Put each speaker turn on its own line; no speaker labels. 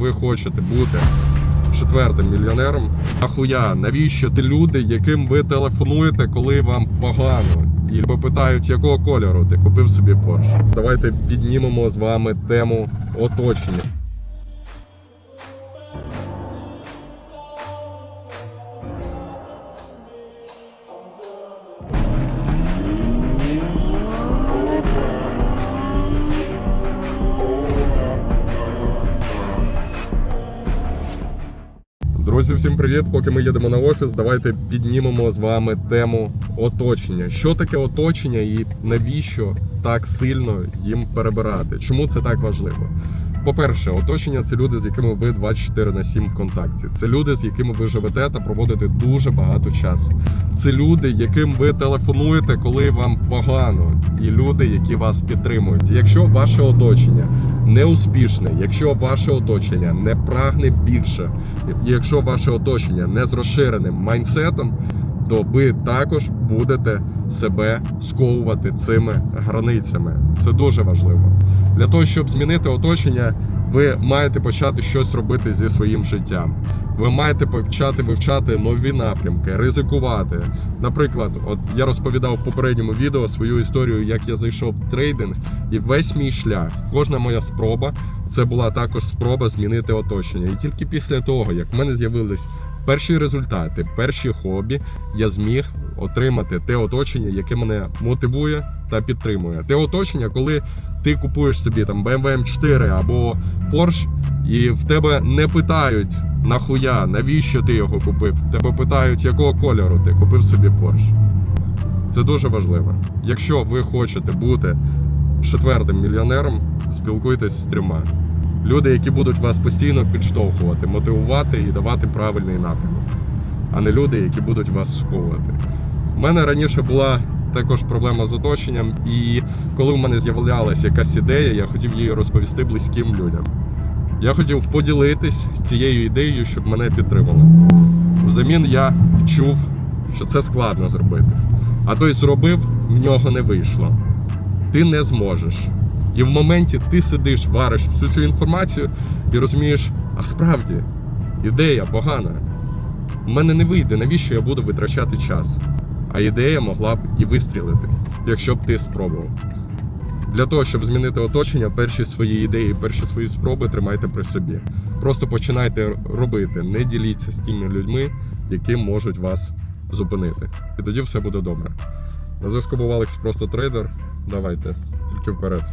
ви хочете бути четвертим мільйонером, ахуя, навіщо ти люди, яким ви телефонуєте, коли вам погано? І питають, якого кольору ти купив собі Porsche. Давайте піднімемо з вами тему оточення. Друзі, всім привіт! Поки ми їдемо на офіс, давайте піднімемо з вами тему оточення. Що таке оточення і навіщо так сильно їм перебирати? Чому це так важливо? По-перше, оточення це люди, з якими ви 24 на 7 в контакті. Це люди, з якими ви живете та проводите дуже багато часу. Це люди, яким ви телефонуєте, коли вам погано, і люди, які вас підтримують. Якщо ваше оточення не успішне, якщо ваше оточення не прагне більше, якщо ваше оточення не з розширеним майнсетом, то ви також будете себе сковувати цими границями. Це дуже важливо. Для того, щоб змінити оточення, ви маєте почати щось робити зі своїм життям. Ви маєте почати вивчати нові напрямки, ризикувати. Наприклад, от я розповідав в попередньому відео свою історію, як я зайшов в трейдинг, і весь мій шлях, кожна моя спроба, це була також спроба змінити оточення. І тільки після того, як в мене з'явились перші результати, перші хобі, я зміг отримати те оточення, яке мене мотивує та підтримує. Те оточення, коли ти купуєш собі там BMW M4 або Porsche, і в тебе не питають нахуя, навіщо ти його купив. Тебе питають, якого кольору ти купив собі Porsche. Це дуже важливо. Якщо ви хочете бути четвертим мільйонером, спілкуйтесь з трьома. Люди, які будуть вас постійно підштовхувати, мотивувати і давати правильний напрямок, а не люди, які будуть вас сковувати. У мене раніше була також проблема з оточенням, і коли в мене з'являлася якась ідея, я хотів її розповісти близьким людям. Я хотів поділитись цією ідеєю, щоб мене підтримали. Взамін я чув, що це складно зробити. А той зробив, в нього не вийшло. Ти не зможеш. І в моменті ти сидиш, вариш всю цю інформацію і розумієш, а справді ідея погана. У мене не вийде, навіщо я буду витрачати час? А ідея могла б і вистрілити, якщо б ти спробував. Для того, щоб змінити оточення, перші свої ідеї, перші свої спроби тримайте при собі. Просто починайте робити, не діліться з тими людьми, які можуть вас зупинити. І тоді все буде добре. На зв'язку був Алекс просто трейдер. Давайте, тільки вперед.